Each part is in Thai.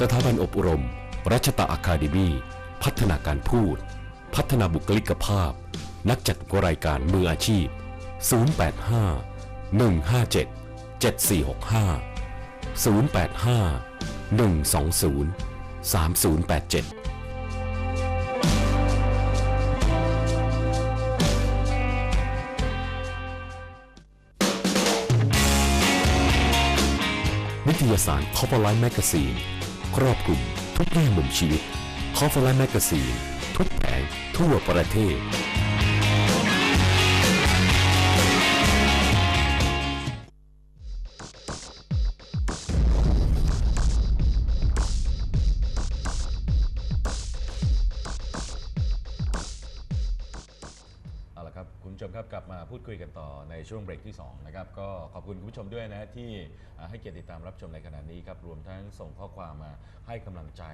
สถาบันอบรม รัชตะอาคาเดมีพัฒนาการพูด พัฒนาบุคลิกภาพ นักจัดรายการมืออาชีพ 085 157 7465 085 120 3087นิตยสาร Cover Life Magazine ครอบคลุมทุกแง่มุมชีวิต Cover Life Magazine ทุกแผงทั่วประเทศ ในช่วงเบรกที่2นะครับก็ขอบคุณคุณผู้ชมด้วยนะฮะที่อ่าให้เกียรติติดตามรับชมในขณะนี้ครับรวมทั้งส่งข้อความมาให้กำลังใจ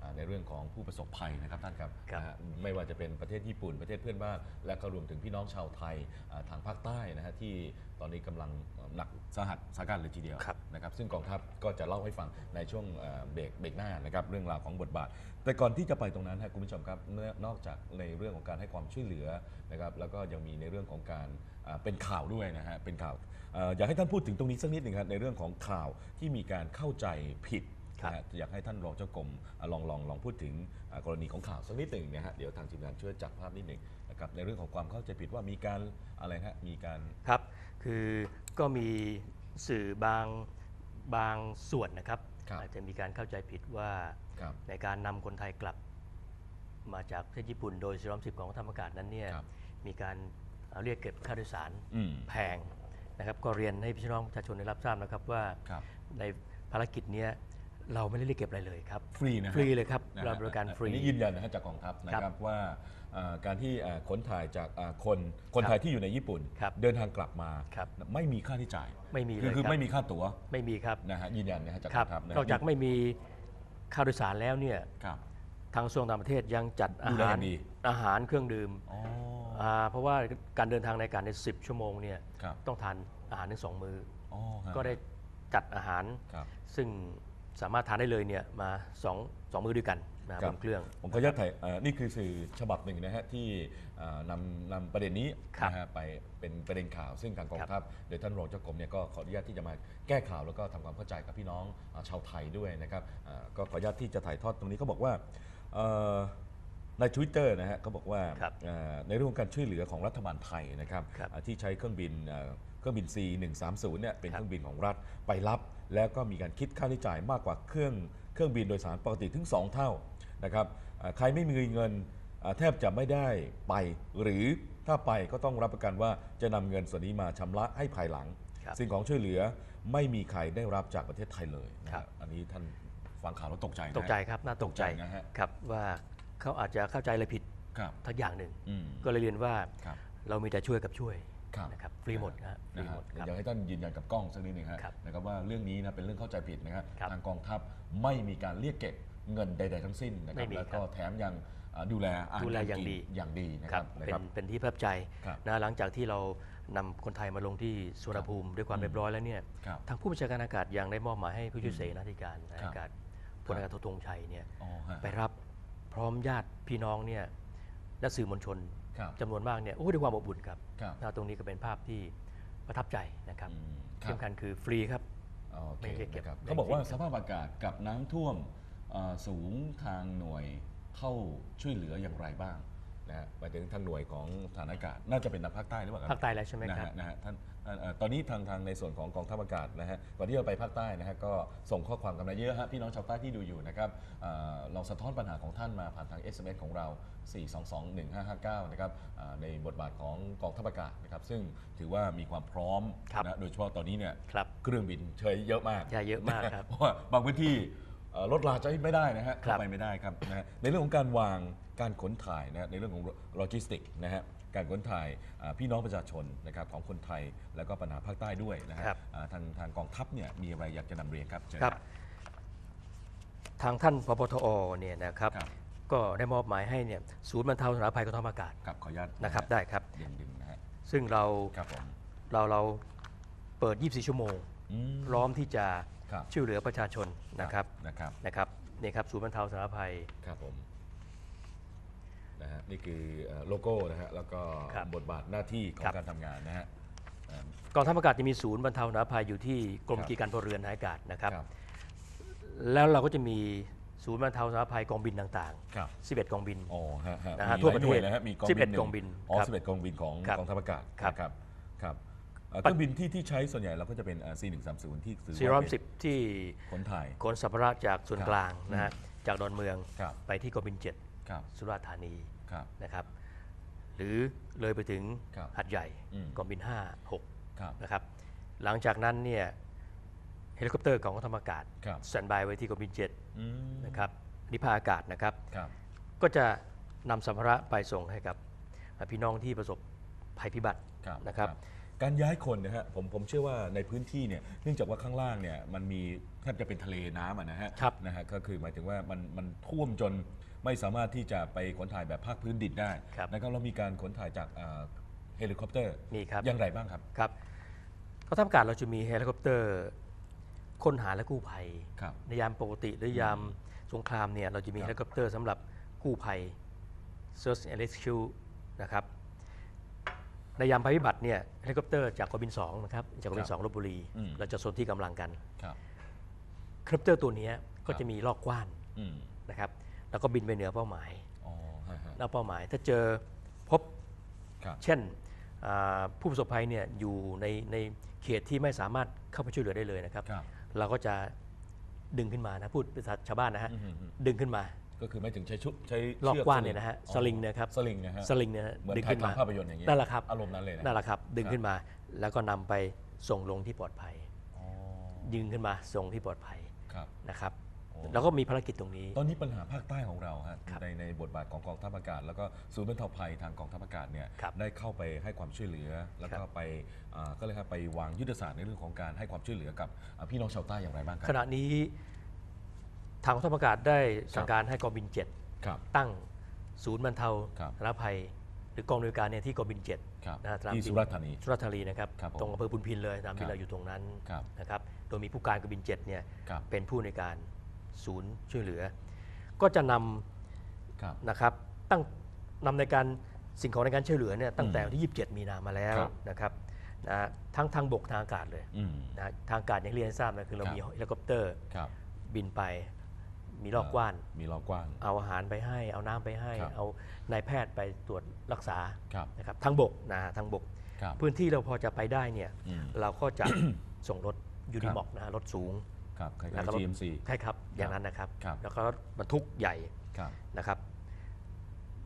อ่าในเรื่องของผู้ประสบภัยนะครับท่านครับครับนะฮะไม่ว่าจะเป็นประเทศญี่ปุ่นประเทศเพื่อนบ้านและก็รวมถึงพี่น้องชาวไทยอ่าทางภาคใต้นะฮะที่ตอนนี้กำลังหนักสาหัสสาการเลยทีเดียวครับนะครับซึ่งกองทัพก็จะเล่าให้ฟังในช่วงเอ่อเบรกเบรกหน้านะครับเรื่องราวของบทบาท แต่ก่อนที่จะไปตรงนั้นครับคุณผู้ชมครับเนื่องนอกจากในเรื่องของการให้ความช่วยเหลือนะครับแล้วก็ยังมีในเรื่องของการอ่า เป็นข่าวด้วยนะฮะเป็นข่าวเอ่ออยากให้ท่านพูดถึงตรงนี้สักนิดหนึ่งครับในเรื่องของข่าวที่มีการเข้าใจผิดครับนะฮะอยากให้ท่านรองเจ้ากรมอ่าลองลองลองพูดถึงอ่ากรณีของข่าวสักนิดหนึ่งนะฮะเดี๋ยวทางทีมงานช่วยจับภาพนิดหนึ่งนะครับในเรื่องของความเข้าใจผิดว่ามีการอะไรฮะมีการครับ คือก็มีสื่อบางบางส่วนนะครับครับอาจจะมีการเข้าใจผิดว่าครับในการนำคนไทยกลับมาจากประเทศญี่ปุ่น โดยซีรอมสิบของกองทัพอากาศนั้นเนี่ยครับมีการ เอ่อเรียกเก็บค่าโดยสารอืมแพงนะครับก็เรียนให้พี่น้องประชาชนได้รับทราบนะครับว่าครับในภารกิจเนี้ยเราไม่ได้เรียกเก็บอะไรเลยครับ ฟรีนะฮะฟรีเลยครับนะฮะเราบริการฟรีอันนี้ยืนยันนะฮะจากกองทัพนะคครัรับบว่าเอ่อการที่เอ่อขนถ่ายจากเอ่อคนคนครับไทยที่อยู่ในญี่ปุ่นครับเดินทางกลับมาครับไม่มีค่าใช้จ่าย ไม่มีคือเลยคือครับไม่มีค่าตั๋วไม่มีครับนะฮะยืนยันนะฮะจากคกรัอบงทัพนะฮะนอกจากไม่มีค่าโดยสารแล้วเนี่ยครับทางกระทรวงต่างประเทศยังจัดอาดูแลหารอย่างดีอาหารเครื่องดื่ม อ๋ออ่าเพราะว่าการเดินทางในการใน 10 ชั่วโมงเนี่ยครับต้องทานอาหารถึงสองมืออ๋อฮะก็ได้จัดอาหาร ครับ ซึ่งสามารถทานได้เลยเนี่ยมาสองสองมือด้วยกันนะบนเครื่อง ผมขออนุญาตถ่ายเอ่อนี่คือสื่อฉบับหนึ่งนะฮะที่เอ่อนำนำประเด็นนี้ครับนะฮะไปเป็นประเด็นข่าว ซึ่งทางกองครับทัพโดยท่านรองเจ้ากรมเนี่ยก็ขออนุญาตที่จะมาแก้ข่าวแล้วก็ทำความเข้าใจกับพี่น้องอ่าชาวไทยด้วยนะครับอ่าก็ขออนุญาตที่จะถ่ายทอดตรงนี้เขาบอกว่าเอ่อ ใน Twitter นะฮะเขาบอกว่าครับเอ่อในเรื่องของการช่วยเหลือของรัฐบาลไทยนะครับครับอ่าที่ใช้เครื่องบินเอ่อเครื่องบิน C130 เนี่ยเป็นครับเครื่องบินของรัฐไปรับ แล้วก็มีการคิดค่าใช้จ่ายมากกว่าเครื่องเครื่องบินโดยสารปกติถึง 2 เท่านะครับอ่าใครไม่มีเงินอ่าแทบจะไม่ได้ไปหรือถ้าไปก็ต้องรับประกันว่าจะนำเงินส่วนนี้มาชำระให้ภายหลัง ครับ สิ่งของช่วยเหลือไม่มีใครได้รับจากประเทศไทยเลยนะครัฮะบอันนี้ท่านฟังข่าวแล้วตกใจนะตกใจครับน่าตกใจตกใจนะฮะ ครับว่า เขาอาจจะเข้าใจอะไรผิดครับ ทักอย่างหนึ่ง อืม ก็เลยเรียนว่าครับ เรามีแต่ช่วยกับช่วยครับนะครับฟรีหมดนะฮะฟรีนะหฮะมดครับ อยากให้ท่านยืนยันกับกล้องสักนิดหนึ่งฮะครับนะครับว่าเรื่องนี้นะเป็นเรื่องเข้าใจผิดนะครับครับทางกองทัพไม่มีการเรียกเก็บเงินใด ๆ ทั้งสิ้นนะครัไม่บมีแล้วก็ครับแถมยังอ่าดูแลอาหารดูแลกรอย่างกินดีอย่างดีนะคครัรับบนะเป็ครันบเป็นที่ประทับใจครับนะหลังจากที่เรานำคนไทยมาลงที่สุวรรณภูมิด้วยความเรียบร้อยแล้วเนี่ยครับทางผู้บัญชาการอากาศยังได้มอบหมายให้ผู้ช่วยเสนาธิการครับอากาศพลอากาศโทธงชัยเนี่ยอ๋อฮะ ไปรับ พร้อมญาติพี่น้องเนี่ยและสื่อมวลชนครับจำนวนมากเนี่ยโอ้ด้วยความอบอุ่นครับครับนะตรงนี้ก็เป็นภาพที่ประทับใจนะครับอืมครับที่สำคัญคือฟรีครับโอเคไม่ได้เก็บนะครับไม่ได้เขาบอกว่าเก็บสภาพอากาศกับน้ำท่วมเอ่อสูงทางหน่วยเข้าช่วยเหลืออย่างไรบ้างนะฮะหมายถึงทางหน่วยของฐานอากาศ น่าจะเป็นทางภาคใต้หรือเปล่าครับภาคใต้แล้วใช่ไหมนะครับฮะนะฮะท่านท่านเอ่อ ตอนนี้ทางทางในส่วนของกองทัพอากาศนะฮะก่อนที่จะไปภาคใต้นะฮะก็ส่งข้อความกันมาเยอะฮะพี่น้องชาวใต้ที่ดูอยู่นะครับเอ่อเราสะท้อนปัญหาของท่านมาผ่านทาง SMS ของเรา 4221559 นะครับเอ่อในบทบาทของกองทัพอากาศนะครับซึ่งถือว่ามีความพร้อมครับนะโดยเฉพาะตอนนี้เนี่ยครับเครื่องบินเชยเยอะมากใช่เยอะมากครับเพราะว่าบางพื้นที่เอ่อรถลาจะไม่ได้นะฮะครับเข้าไปไม่ได้ครับนะฮะในเรื่องของการวางการขนถ่ายนะฮะในเรื่องของโลจิสติกนะฮะ การขนถ่ายอ่าพี่น้องประชาชนนะครับของคนไทยแล้วก็ปัญหาภาคใต้ด้วยนะฮะครับอ่าทางทางกองทัพเนี่ยมีอะไรอยากจะนำเรียนครับเชิญ ครับ ทางท่านพบทอเนี่ยนะครับ ครับ ก็ได้มอบหมายให้เนี่ยศูนย์บรรเทาสาธารณภัยกองทัพอากาศครับขออนุญาตนะครับได้ครับดึงดึงนะฮะซึ่งเราครับผมเราเราเปิด 24 ชั่วโมง อืม พร้อมที่จะครับ ช่วยเหลือประชาชนนะครับนะครับนะครับเนี่ยครับศูนย์บรรเทาสาธารณภัยครับผม นะฮะนี่คือเอ่อโลโก้นะฮะแล้วก็ครับ บทบาทหน้าที่ของครับการทำงานนะฮะอ่า กองทัพอากาศจะมีศูนย์บรรเทาสาธารณภัยอยู่ที่กรมครับกิจการพลเรือนทหารอากาศนะครับครับ แล้วเราก็จะมีศูนย์บรรเทาสาธารณภัยกองบินต่างครับๆ 11 กองบิน อ๋อฮะฮะนะฮะมีทั่วหลายประเทศหน่วยนะฮะมีกองบิน11หนึ่กองบินอ๋อครับสิบเอ็ดกองบินของครับกองทัพอากาศครับ นะครับครับเอ่อเครื่องบินที่ที่ใช้ส่วนใหญ่เราก็จะเป็น C130 ที่ถือว่าเป็น410 ที่ขนถ่าย ขนสัมภาระจากส่วนครับกลางนะฮะจากดอนเมืองครับ ไปที่กองบินครับ7สุราษฎร์ธานี ครับนะครับหรือเลยไปถึงครับหัดใหญ่อืม กองบิน5 6ครับนะครับหลังจากนั้นเนี่ยเฮลิคอปเตอร์ของกองทัพอากาศครับ สแตนบายไว้ที่กองบินอืม7นะครับนิพาอากาศนะครับ ครับ ก็จะนำสัมภาระไปส่งให้กับพี่น้องที่ประสบภัยพิบัติครับนะครับ การย้ายคนนะฮะผมผมเชื่อว่าในพื้นที่เนี่ยเนื่องจากว่าข้างล่างเนี่ยมันมีแทบจะเป็นทะเลน้ำอะนะฮะครับนะฮะก็คือหมายถึงว่ามันมันท่วมจน ไม่สามารถที่จะไปขนถ่ายแบบภาคพื้นดินได้ครับนะครับเรามีการขนถ่ายจากเอ่อเฮลิคอปเตอร์มีครับ อย่างไรบ้างครับครับกองทัพอากาศเราจะมีเฮลิคอปเตอร์ค้นหาและกู้ภัย ครับ ในยามปกติหรือยามสงครามเนี่ยเราจะมีครับ เฮลิคอปเตอร์สำหรับกู้ภัย Search and Rescue นะครับ ในยามภัยพิบัติเนี่ยเฮลิคอปเตอร์จากกองบิน2นะครับจากกองบิน2ลบบุรี อืม เราจะสนที่กำลังกันครับ เฮลิคอปเตอร์ตัวเนี้ยก็ครับจะมีลอกกว้านอืมนะครับ แล้วก็บินไปเหนือเป้าหมายอ๋อฮะฮะ แล้วเป้าหมาย ถ้าเจอพบครับ เช่นอ่าผู้ประสบภัยเนี่ยอยู่ในในเขตที่ไม่สามารถเข้าไปช่วยเหลือได้เลยนะครับ ครับ เราก็จะดึงขึ้นมานะพูดภาษาชาวบ้านนะฮะอืมอืมอืมดึงขึ้นมาก็คือไม่ถึงใช้ชุดใช้ลอกชืกว้านเนี่ยนะฮะอ๋อสลิงนะครับสลิงนะฮะสลิงเนี่ยนะเหมือนดึงถ่ายขึ้นมาทำภาพยนตร์อย่างเงี้ยนั่นแหละครับ อารมณ์นั้นเลยนะ นั่นแหละครับ ดึงครับ ขึ้นมา แล้วก็นำไปส่งลงที่ปลอดภัย อ๋อยิงขึ้นมาส่งที่ปลอดภัยครับ นะครับ โอ้แล้วก็มีภารกิจตรงนี้ ตอนนี้ปัญหาภาคใต้ของเราฮะครับในในบทบาทของกองทัพอากาศ แล้วก็ศูนย์บรรเทาภัยทางกองทัพอากาศเนี่ยครับได้เข้าไปให้ความช่วยเหลือ แล้วก็ครับไปอ่าก็เลยครับไปวางยุทธศาสตร์ในเรื่องของการให้ความช่วยเหลือกับอ่าพี่น้องชาวใต้อย่างไรบ้างครัขณะนี้ทางกองทัพอากาศได้สั่คงรับการให้กองบินครับ7ตั้งศูนย์บรรเทาครับสาธารณภัย หรือกองบริการเนี่ยที่กองบินครับ7นะฮะสนามที่บินสุราษฎร์ธานีสุราษฎร์ธานีนะครับครับผมตรงอำเภอพุนพินเลยสนามบิครันบเราอยู่ตรงนั้นครับนะครับโดยมีผู้การกองบิน7เนี่ยครับเป็นผู้ในการ ศูนย์ช่วยเหลือ ก็จะนำครับนะครับตั้งนำในการสิ่งของในการช่วยเหลือเนี่ยตั้งแต่อืมวันที่ 27 มีนามาแล้วครับ นะครับนะฮะทั้งทางบกทางอากาศเลยอืมนะทางอากาศอย่างที่เรียนให้ทราบนะคือเราครับ มีเฮลิคอปเตอร์ครับบินไปมีรอบกว้านมีรอบกว้านเอาอาหารไปให้ เอาน้ำไปให้ ครับ เอานายแพทย์ไปตรวจรักษาครับนะครับทางบกนะฮะทางบก ครับ พื้นที่เราพอจะไปได้เนี่ยอืมเราก็จะ ส่งรถยูนิมอกนะฮะรถสูง ครับคล้าแล้ยวก็ๆรถ GMC ใช่ครับอย่างนั้นนะครับ ครับแล้วก็รถบรรทุกใหญ่ครับนะครับ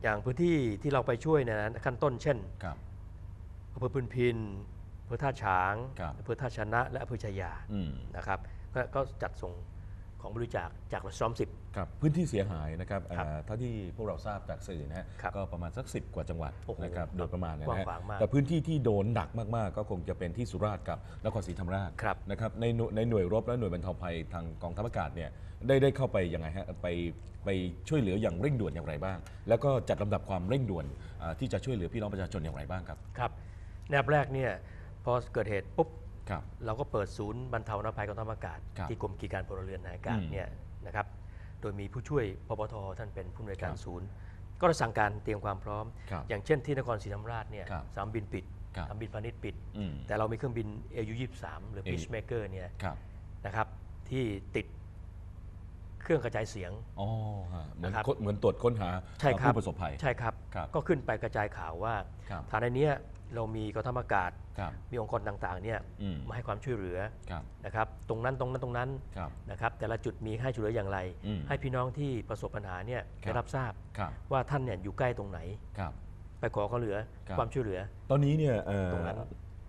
อย่างพื้นที่ที่เราไปช่วยเนยนะขั้นต้นเช่นครับ อำเภอพุนพินอำเภอท่าช้างครับ อำเภอท่าชนะ และอำเภอชายาอืมนะครับก็ก็จัดส่ง ของบริจาคจากรถซ้อมสิบ ครับพื้นที่เสียหายนะครับครับอ่าเท่าที่พวกเราทราบจากสื่อนะฮะครับก็ประมาณสัก 10 กว่าจังหวัดโอ้โหนะครับครับโดยประมาณนะกว้างฮะขวางมากแต่พื้นที่ที่โดนหนักมากๆ ก็คงจะเป็นที่สุราษฎร์กับนครศรีธรรมราชครับ นะครับในหน่วยในหน่วยรบและหน่วยบรรเทาภัยทางกองทัพอากาศเนี่ยได้ได้เข้าไปยังไงฮะไปไปช่วยเหลืออย่างเร่งด่วนอย่างไรบ้าง แล้วก็จัดลำดับความเร่งด่วนอ่าที่จะช่วยเหลือพี่น้องประชาชนอย่างไรบ้างครับ ครับในอันดับแรกเนี่ยพอเกิดเหตุปุ๊บครับ เราก็เปิดศูนย์บรรเทาอภัยกองทัพอากาศครับที่กรมกิจการพลเรือนทหารอากาศอืมเนี่ยนะครับโดยมีผู้ช่วยพบทท่านเป็นผู้อำนวยการครับศูนย์ ก็ได้สั่งการเตรียมความพร้อมครับอย่างเช่นที่นครศรีธรรมราชเนี่ยครับสนามบินปิดครับสนามบินพาณิชย์ปิดอืมแต่เรามีเครื่องบิน AU23 หรือ AU Peacemaker เนี่ยครับนะครับที่ติด เครื่องกระจายเสียง อ๋อฮะเหมือนนะครับค้นเหมือนตรวจค้นหาใช่ครับผู้ประสบภัย ใช่ครับ ครับก็ขึ้นไปกระจายข่าวว่าครับ ฐานในเนี้ยเรามีกองทัพอากาศ ครับมีองค์กรต่างๆเนี่ยอืมมาให้ความช่วยเหลือครับนะครับตรงนั้นตรงนั้นตรงนั้นครับ นะครับแต่ละจุดมีให้ช่วยเหลืออย่างไร อืมให้พี่น้องที่ประสบปัญหาเนี่ยครับ ได้รับทราบครับว่าท่านเนี่ยอยู่ใกล้ตรงไหน ครับ ไปขอความเหลือครับ ความช่วยเหลือ ตอนนี้เนี่ยเอ่อตรงนั้น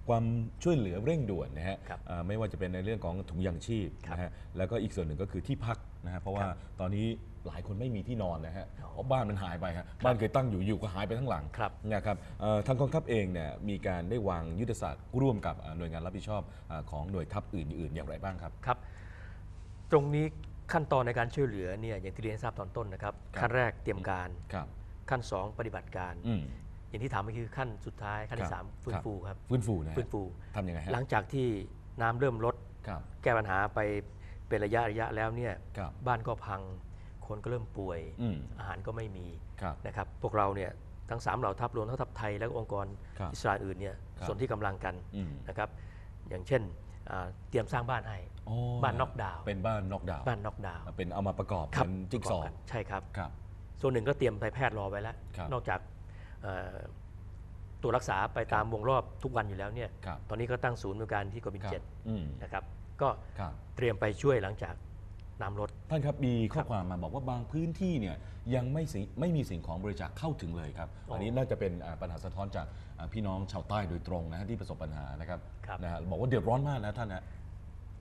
ความช่วยเหลือเร่งด่วนนะฮะครับเอ่อไม่ว่าจะเป็นในเรื่องของถุงยางชีพครับนะฮะแล้วก็อีกส่วนหนึ่งก็คือที่พักนะฮะเพราะว่าครับตอนนี้หลายคนไม่มีที่นอนนะฮะอ๋อเพราะบ้านมันหายไปฮะบ้านเคยตั้งอยู่อยู่ก็หายไปทั้งหลังครับนะครับเอ่อทางกองทัพเองเนี่ยมีการได้วางยุทธศาสตร์ร่วมกับเอ่อหน่วยงานรับผิดชอบเอ่อของหน่วยทัพอื่นๆอย่างไรบ้างครับ ครับ ตรงนี้ขั้นตอนในการช่วยเหลือเนี่ยอย่างที่เรียนให้ทราบตอนต้นนะครับ ครับ ขั้นแรกเตรียมการ ครับขั้นสองปฏิบัติการ อืม อย่างที่ถามก็คือขั้นสุดท้ายขั้นครัที่บสามฟื้คนรับฟูครับฟื้นฟูนะฮะฟื้นฟูทำยังไงฮะหลังจากที่น้ำเริ่มลด ครับแก้ปัญหาไปเป็นระยะระยะแล้วเนี่ยครับบ้านก็พัง คนก็เริ่มป่วย อืมอาหารก็ไม่มีครับ นะครับพวกเราเนี่ยทั้งสามเหล่าทัพรวมทั้งทัพไทยและก็องค์กรครับอิสราเอลอื่นเนี่ยครับ ส่วนที่กำลังกันอืมนะครับอย่างเช่นอ่าเตรียมสร้างบ้านให้ อ๋อบ้านน็อกดาวน์เป็นบ้านน็อกดาวน์บ้านน็อกดาวน์เป็นเอามาประกอบครับเป็นจิ๊กซอว์ประบนใช่ครับ ครับ ส่วนหนึ่งก็เตรียมไปแพทย์รอไว้แล้ว ครับนอกจากเอ่อ ตัวรักษาไปตามวงรอบทุกวันอยู่แล้วเนี่ย ครับตอนนี้ก็ตั้งศูนย์บริการที่กบินครับเจ็ดอืมนะครับ ก็ครับ เตรียมไปช่วยหลังจากน้ำลด ท่านครับมีข้อความมาบอกว่าบางพื้นที่เนี่ยยังไม่สิไม่มีสิ่งของบริจาคเข้าถึงเลยครับอ๋ออัอันนี้น่าจะเป็นอ่าปัญหาสะท้อนจากอ่าพี่น้องชาวใต้โดยตรงนะฮะที่ประสบปัญหานะครับครับ นะฮะบอกว่าเดือดร้อนมากนะท่านนะ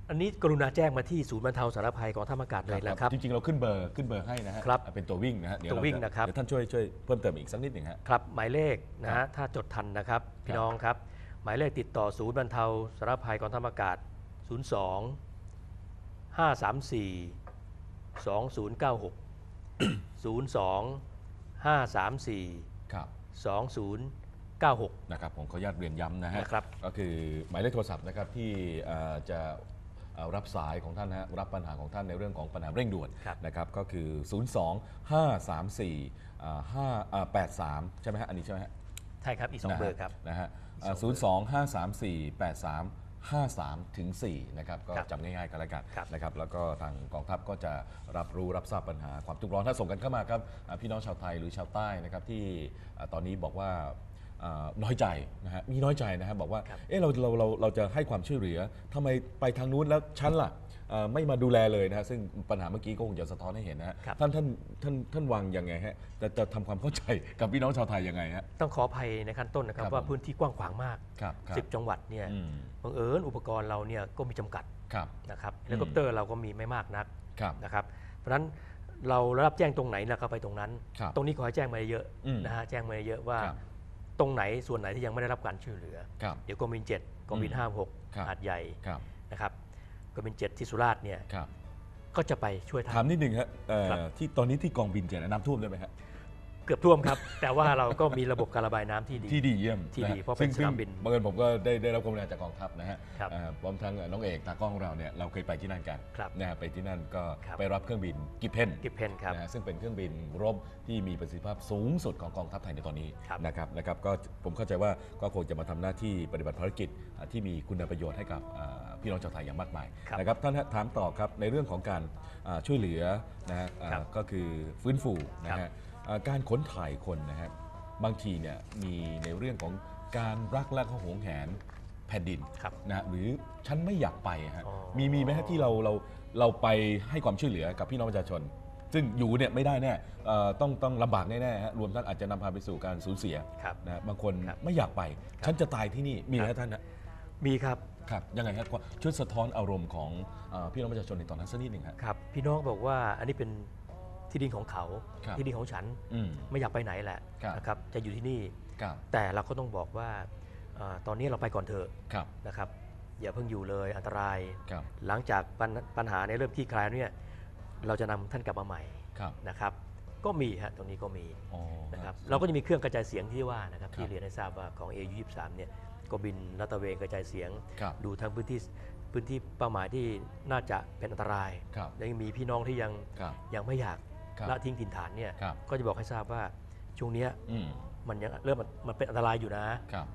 อันนี้กรุณาแจ้งมาที่ศูนย์บรรเทาสาธารณภัยกองทัพอากาศเลยนะครับ จริง ๆ เราขึ้นเบอร์ขึ้นเบอร์ให้นะฮะครับเป็นตัววิ่งนะฮะเดี๋ยวตัววิ่งเาจนะครับ เดี๋ยวท่านช่วยช่วยเพิ่มเติมอีกสักนิดหนึ่งฮะ ครับหมายเลขนะครัฮะบถ้าจดทันนะครับ พี่น้องครับ หมายเลขติดต่อศูนย์บรรเทาสาธารณภัยกองทัพอากาศ 02 534 2096 02 534 ครับ 2096 นะครับผมขออนุญาตเรียนย้ำนะฮะนะครับ ก็คือหมายเลขโทรศัพท์นะครับที่เอ่อจะเอ่อ รับสายของท่านนะฮะรับปัญหาของท่านในเรื่องของปัญหาเร่งด่วนครับนะครับก็คือ 02 534อ่า5อ่า83 ใช่ไหมฮะอันนี้ใช่ไหมฮะใช่ครับอีก2เบอร์ครับนะฮะอีกสศูอนงย์สองห้าสามสี่แปดสามห้าสามถึงสี่นะครับก็ครับจำง่ายๆกันแล้วกันครับนะครับแล้วก็ทางกองทัพก็จะรับรู้รับทราบปัญหาความทุกข์ร้อนถ้าส่งกันเข้ามาครับอ่าพี่น้องชาวไทยหรือชาวใต้นะครับที่อ่าตอนนี้บอกว่าอ่า น้อยใจนะฮะมีน้อยใจนะฮะบอกว่าครับเออเราเราเราเราจะให้ความช่วยเหลือทำไมไปทางนู้นแล้วฉันล่ะเอ่อไม่มาดูแลเลยนะฮะซึ่งปัญหาเมื่อกี้ก็คงจะสะท้อนให้เห็นนะฮะครับ ท่านท่านท่านท่านวางยังไงฮะจะจะทำความเข้าใจกับพี่น้องชาวไทยยังไงฮะ ต้องขออภัยในขั้นต้นนะครับครับ ว่าผมพื้นที่กว้างขวางมาก ครับครับ10 จังหวัดเนี่ยอืมบังเอิญอุปกรณ์เราเนี่ยก็มีจำกัดครับ นะครับเฮลิคอปเตอร์เราก็มีไม่มากนักครับ นะครับ เพราะฉะนั้นเรารับแจ้งตรงไหนเราก็ไปตรงนั้น ครับ ตรงนี้ขอให้แจ้งมาเยอะอืมนะฮะแจ้งมาเยอะว่าครับ ตรงไหนส่วนไหนที่ยังไม่ได้รับการช่วยเหลือ ครับ เดี๋ยวกรมบินเจ็ดกรมบินอืมห้าหกครับ หาดใหญ่ครับนะครับกรมบินเจ็ดที่สุราษฎร์เนี่ยครับ ก็จะไปช่วยถามทำนิดนึงฮะเอ่อครับ ที่ตอนนี้ที่กองบินเจ็ดน้ำท่วมได้ไหมฮะ เกือบท่วมครับ แต่ว่าเราก็มีระบบการระบายน้ำที่ดี ที่ดีเยี่ยมที่ดีฮเพราะเป็นซึ่งสนามบินซึ่งบังเอิญผมก็ได้ได้รับความรู้จากกองทัพนะฮะครับเอ่อพร้อมทั้งน้องเอกตากล้องของเราเนี่ยเราเคยไปที่นั่นกันครับนะฮะไปที่นั่นก็ครับ ไปรับเครื่องบินกิฟเพน กิฟเพนครับ นะฮะซึ่งเป็นเครื่องบินรบที่มีประสิทธิภาพสูงสุดของกองทัพไทยในตอนนี้ครับนะครับนะครับก็ผมเข้าใจว่าก็คงจะมาทำหน้าที่ปฏิบัติภารกิจอ่าที่มีคุณประโยชน์ให้กับอ่าพี่น้องชาวไทยอย่างมากมายครับนะครับท่านฮะถามต่อครับในเรื่องของการอ่าช่วยเหลือนะฮะอ่าครับก็คือฟื้นฟูนะครัฮะบอ่า การขนถ่ายคนนะฮะบางทีเนี่ยมีในเรื่องของการรักและก็หวงแหนแผ่นดินครับนะฮะหรือฉันไม่อยากไปฮะอ๋อ มีมีไหมฮะที่เราเราเราไปให้ความช่วยเหลือกับพี่น้องประชาชน ซึ่งอยู่เนี่ยไม่ได้แน่เอ่อต้องต้องลำบากแน่ๆฮะรวมทั้งอาจจะนำพาไปสู่การสูญเสียครับ นะฮะบางคนครับไม่อยากไปฉันจะตายที่นี่มีไหมครับฮะท่านฮะมีครับครับยังไงฮะช่วยสะท้อนอารมณ์ของเอ่อพี่น้องประชาชนในตอนนั้นสักนิดหนึ่งฮะ ครับ พี่น้องบอกว่าอันนี้เป็น ที่ดินของเขา ครับที่ดินของฉันอืมไม่อยากไปไหนแหละครับ นะครับจะอยู่ที่นี่ ครับแต่เราก็ต้องบอกว่าเอ่อตอนนี้เราไปก่อนเถอะครับนะครับ อย่าเพิ่งอยู่เลยอันตราย ครับหลังจากปัญปัญหาในเริ่มที่คลายเนี่ยเราจะนำท่านกลับมาใหม่ครับนะครับ ก็มีฮะตรงนี้ก็มีอ๋อ นะครับเราก็จะมีเครื่องกระจายเสียงที่ว่านะครับครับที่เรียนให้ทราบว่าของ AU 23 เนี่ยก็บินรัตระเวนกระจายเสียง ครับดูทั้งพื้นที่พื้นที่เป้าหมายที่น่าจะเป็นอันตรายครับและยังมีพี่น้องที่ยังครับ ยังไม่อยากครับ ละทิ้งถิ่นฐานเนี่ยครับก็จะบอกให้ทราบว่าช่วงเนี้ยอืมมันยังเริ่มมันมันเป็นอันตรายอยู่นะครับ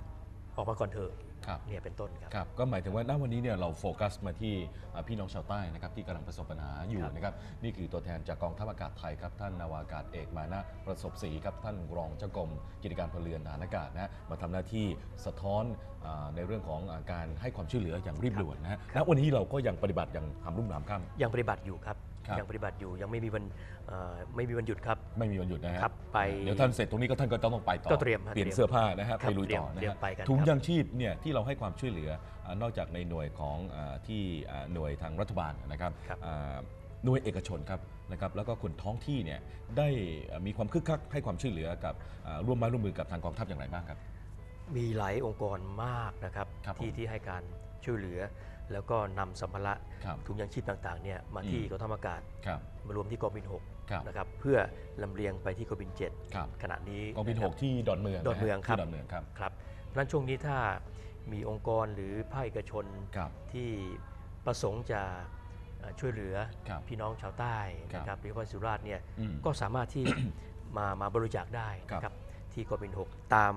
ออกมาก่อนเถอะ ครับเนี่ยเป็นต้นครับครับ ก็หมายถึงว่าณวันนี้เนี่ยเราโฟกัสมาที่อ่าพี่น้องชาวใต้นะครับที่กำลังประสบปัญหาอยู่ครับนะครับนี่คือตัวแทนจากกองทัพอากาศไทยครับท่านนาวาอากาศเอกมานะประสบศรีครับท่านรองเจ้ากรมกิจการพลเรือนทหารอากาศนะฮะมาทำหน้าที่สะท้อนอาในเรื่องของอาการให้ความช่วยเหลืออย่างรีบด่วนนะฮะณวันนี้เราก็ยังปฏิบัติอย่างหำรุ่มหนามค่ำยังปฏิบัติอยู่ครับครับยังปฏิบัติอยู่ยังไม่มีวันเอ่อไม่มีวันหยุดครับ ไม่มีวันหยุดนะฮะครับไปเดี๋ยวท่านเสร็จตรงนี้ก็ท่านก็ต้องไปต่อก็เตรียมฮะเปลี่ยนเตรียมเสื้อผ้านะฮะครับไปลุยต่อเตรียมนะเตรียมไปกันถุงครับยางชีพเนี่ยที่เราให้ความช่วยเหลืออ่านอกจากในหน่วยของอาที่อ่าหน่วยทางรัฐบาลนะครับครับอ่าหน่วยเอกชนครับนะครับแล้วก็คนท้องที่เนี่ยได้อ่ามีความคึกคักให้ความช่วยเหลือกับอ่าร่วมไม้ร่วมมือกับทางกองทัพอย่างไรบ้างครับ มีหลายองค์กรมากนะครับครับผมที่ที่ให้การช่วยเหลือ แล้วก็นำสัมภาระครับถุงยางชีพต่างๆเนี่ยมาที่อืมกองทัพอากาศครับมารวมที่กองบินครับ6นะครับเพื่อลำเลียงไปที่กองบินครับ7ขณะนี้กองบินนะหครักที่ดอนเมืองะฮะดอนเมืองครับที่ดอนเมืองครับครับเพราะฉะนั้นช่วงนี้ถ้า มีองค์กรหรือภาคเอกชนครับที่ประสงค์จะอ่อช่วยเหลือครับพี่น้องชาวใต้ครับนะครับโดยเฉพาะสุราษฎร์เนี่ยอืมก็สามารถที่มามาบริจาคได้ครับนะครับที่กบินหกตาม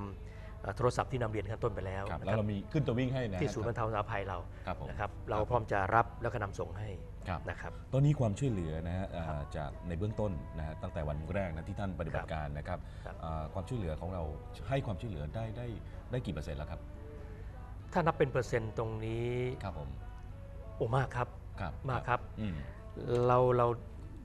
เอ่อโทรศัพท์ที่นำเรียนข้างต้นไปแล้วครับนะแล้วเรามีขึ้นตัววิ่งให้นะที่ศูนย์บรรเทาสาธารณภัยเราครับผมนะครับเราครับพร้อมจะรับแล้วก็นำส่งให้ครับนะครับตอนนี้ความช่วยเหลือนะฮะอ่าจากในเบื้องต้นนะฮะตั้งแต่วันแรกนะที่ท่านปฏิบัติการนะครับครับอ่าความช่วยเหลือของเราให้ความช่วยเหลือได้ได้ได้กี่เปอร์เซ็นต์แล้วครับ ถ้านับเป็นเปอร์เซ็นต์ตรงนี้ครับผมโอ้มากครับครับมากครับอืม เราเรา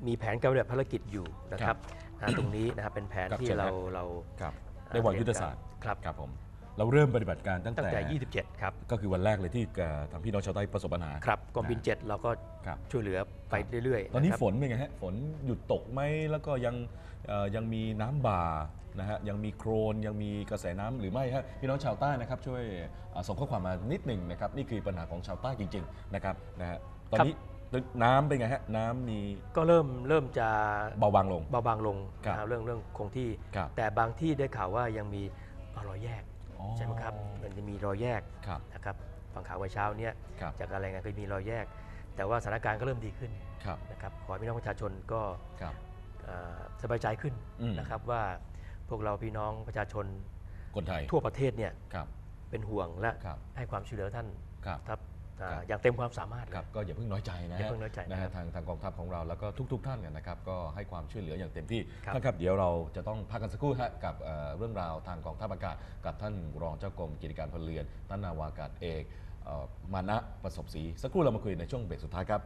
มีแผนการปฏิบัติภารกิจอยู่นะครับนะตรงนี้นะครับเป็นแผนครับที่เชิญเราครับเราครับอ่าได้วางยุทธศาสตร์ครับ ครับผม เราเริ่มปฏิบัติการตั้งตั้งแต่ แต่ 27 ครับ ก็คือวันแรกเลยที่เอ่อทางพี่น้องชาวใต้ประสบปัญหา ครับกองบิน 7 เราก็ครับ ช่วยเหลือไปเรื่อยๆตอนนี้ะครับ ฝนเป็นไงฮะ ฝนหยุดตกไหมแล้วก็ยังเอ่อยังมีน้ำบ่านะฮะ ยังมีโครน ยังมีกระแสน้ำหรือไม่ฮะ พี่น้องชาวใต้นะครับช่วยเอ่อส่งข้อความมานิดหนึ่งนะครับ นี่คือปัญหาของชาวใต้จริง ๆ นะครับนะฮะ ตอนนี้น้ำเป็นไงฮะ น้ำมีก็เริ่มเริ่มจะเบาบางลง เบาบางลงครับนะครับเรื่องเรื่องคงที่ ครับแต่บางที่ได้ข่าวว่ายังมีรอยแยกอ๋อ ใช่ไหมครับมันจะมีรอยแยกครับ นะครับฟังข่าววันเช้าเนี่ยครับ จากการรายงานก็มีรอยแยก แต่ว่าสถานการณ์ก็เริ่มดีขึ้นครับ นะครับขอให้พี่น้องประชาชนก็ครับ เอ่อสบายใจขึ้นอืม นะครับว่าพวกเราพี่น้องประชาชนคนไทยทั่วประเทศเนี่ยครับ เป็นห่วงและครับ ให้ความช่วยเหลือท่านครับ ครับ อ่าครับอย่างเต็มความสามารถเลคยรับก็อย่าเพิ่งน้อยใจนะอย่าฮะเพิ่งน้อยใจนะครัฮะบทางทางกองทัพของเราแล้วก็ทุก ๆ ท่านเนี่ยนะครับก็ให้ความช่วยเหลืออย่างเต็มที่ครับท่านครับเดี๋ยวเราจะต้องพักกันสักครู่ฮะกับเอ่อเรื่องราวทางกองทัพอากาศ กับท่านรองเจ้ากรมกิจการพลเรือนท่านนาวากาศเอกเอ่อมานะประสบศรีสักครู่เรามาคุยในช่วงเบรกสุดท้ายครับ